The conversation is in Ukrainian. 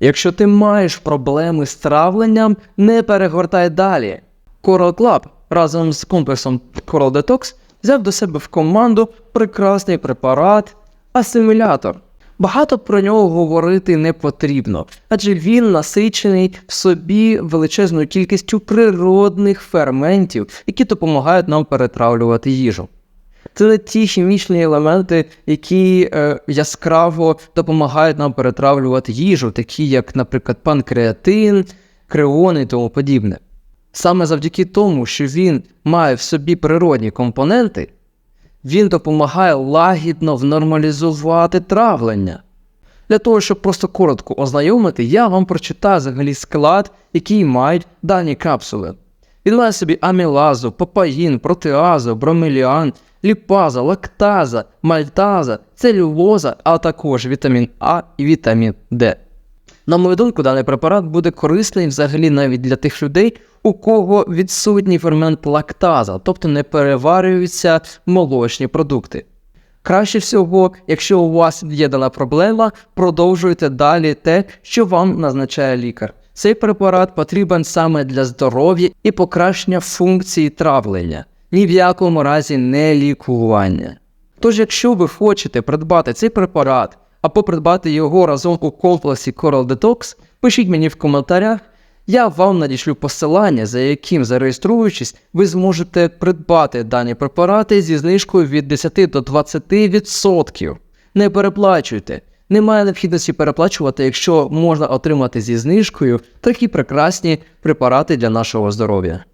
Якщо ти маєш проблеми з травленням, не перегортай далі. Coral Club разом з комплексом Coral Detox взяв до себе в команду прекрасний препарат асимілятор. Багато про нього говорити не потрібно, адже він насичений в собі величезною кількістю природних ферментів, які допомагають нам перетравлювати їжу. Це ті хімічні елементи, які е, яскраво допомагають нам перетравлювати їжу, такі як, наприклад, панкреатин, креон і тому подібне. Саме завдяки тому, що він має в собі природні компоненти, він допомагає лагідно внормалізувати травлення. Для того, щоб просто коротко ознайомити, я вам прочитаю взагалі склад, який мають дані капсули. Він має в собі амілазу, папаїн, протеазу, бромеліан, ліпаза, лактаза, мальтаза, целюлоза, а також вітамін А і вітамін Д. На мою думку, даний препарат буде корисний взагалі навіть для тих людей, у кого відсутній фермент лактаза, тобто не переварюються молочні продукти. Краще всього, якщо у вас є дана проблема, продовжуйте далі те, що вам назначає лікар. Цей препарат потрібен саме для здоров'я і покращення функції травлення, ні в якому разі не лікування. Тож, якщо ви хочете придбати цей препарат або придбати його разом у комплексі Coral Detox, пишіть мені в коментарях. Я вам надішлю посилання, за яким, зареєструючись, ви зможете придбати дані препарати зі знижкою від 10 до 20%. Не переплачуйте. Немає необхідності переплачувати, якщо можна отримати зі знижкою такі прекрасні препарати для нашого здоров'я.